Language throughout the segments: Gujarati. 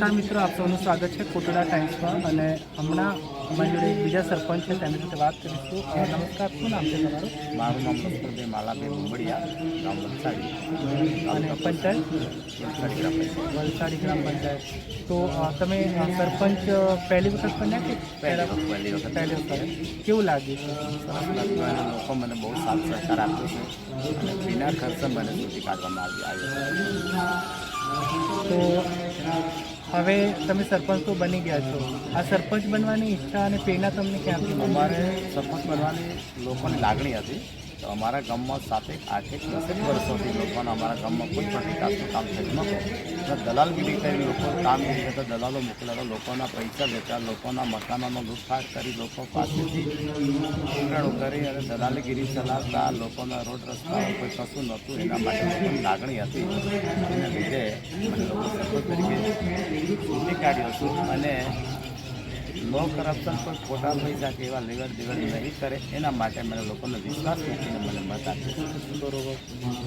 નમસ્કાર મિત્રો આપ સૌનું સ્વાગત છે કોટડા ટાઈમ્સમાં અને હમણાં અમારી જોડે એક બીજા સરપંચ છે તેમની સાથે વાત કરીશું. નમસ્કાર શું નામ છે તમારું? મારું નામ લક્ષ્મણભાઈ માલાભાઈ ઉંબડિયા ગામ વલસાડી. અને પંચાયત? વલસાડી ગ્રામ પંચાયત. તો તમે સરપંચ પહેલી વખત બન્યા કે પહેલી વખત પહેલી વખત. પહેલી વખત? કેવું લાગ્યું લોકો મને બહુ સાથ સહકાર આપ્યો છે. અને બિના ખર્ચે મને સુધી કાઢવામાં આવી આવ્યો તો હવે તમે સરપંચ તો બની ગયા છો. આ સરપંચ બનવાની ઈચ્છા અને પ્રેરણા તમને ક્યાંથી અમારે સરપંચ બનવાની લોકોની લાગણી હતી. તો અમારા ગામમાં સાતેક આઠેક દસેક વર્ષોથી લોકોને અમારા ગામમાં કોઈ પણ વિકાસનું કામ થયું નહોતું દલાલગીરી કરી લોકો કામગીરી કરતા દલાલો મોકલેલા, લોકોના પૈસા લેતા લોકોના મકાનોનો લૂંટફાટ કરી લોકો પાસેથી ઉઘરાણું કરી અને દલાલગીરી ચલાવતા લોકોના રોડ રસ્તા કોઈ કશું નહોતું, એના માટે લાગણી હતી. એના લીધે મને લોકો તરીકે કાઢ્યો છું અને નો કરપ્શન કોઈ ખોટા પૈસા કે એવા લેવડ દેવડ નહીં કરે. એના માટે મને લોકોનો વિશ્વાસ મૂકીને મને મત આપ્યો બરોબર.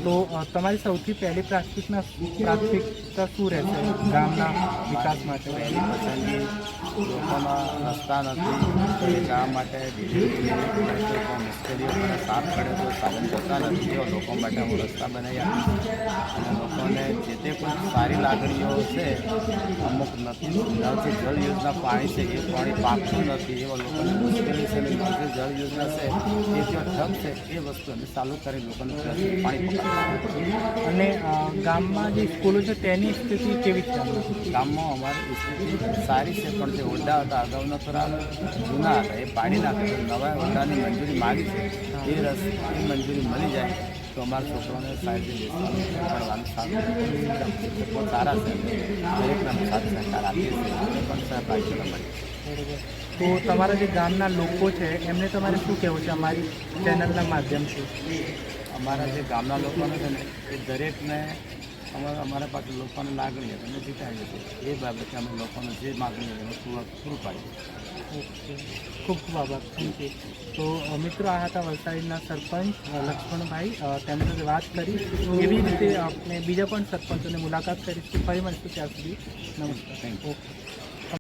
તો તમારી સૌથી પહેલી પ્રાથમિકના પ્રાથમિકતા શું રહેશે? ગામના વિકાસ માટે? પહેલી પસંદગી લોકોમાં રસ્તા નથી. ગામ માટે મુશ્કેલીઓ સાફ પડે તો સાધન જતા નથી. લોકો માટે હું રસ્તા બનાવી આપીશ અને લોકોને જે તે પણ સારી લાગણીઓ છે નથી. નળથી જળ યોજના પાણી છે એ પાણી પાકતું નથી એવા લોકોને મુશ્કેલી છે અને નળથી જળ યોજના છે એ જે ઠપ છે એ વસ્તુ અમે ચાલુ કરી લોકોને પાણી અને ગામમાં જે સ્કૂલો છે તેની સ્થિતિ કેવી છે? ગામમાં અમારી સ્થિતિ સારી છે પણ જે ઓરડા હતા અગાઉના થોડા જૂના હતા એ પાડી નાખે નવા ઓરડાની મંજૂરી માગી છે. એ રસ એ મંજૂરી મળી જાય. તો અમારા છોકરાઓને રીતે સારું સારા છે. દરેકના સાથ સહકાર આપીએ છીએ. પણ બરોબર તો તમારા જે ગામના લોકો છે એમને તમારે શું કહેવું છે અમારી ચેનલના માધ્યમથી? અમારા જે ગામના લોકોને છે ને એ દરેકને અમારા અમારા પાસે લોકોને લાગણી હતી. અમે જીતાડીએ છીએ. એ બાબતે અમે લોકોને જે માગણી હતી પૂરું પૂરું પાડીએ ઓકે. ખૂબ ખૂબ આભાર. થેન્ક યુ તો મિત્રો આ હતા વલસાડના સરપંચ લક્ષ્મણભાઈ. તેમની સાથે વાત કરી. એવી રીતે આપણે બીજા પણ સરપંચોની મુલાકાત કરીશું. ફરી મળીશું ત્યાં સુધી. નમસ્કાર. Thank you okay.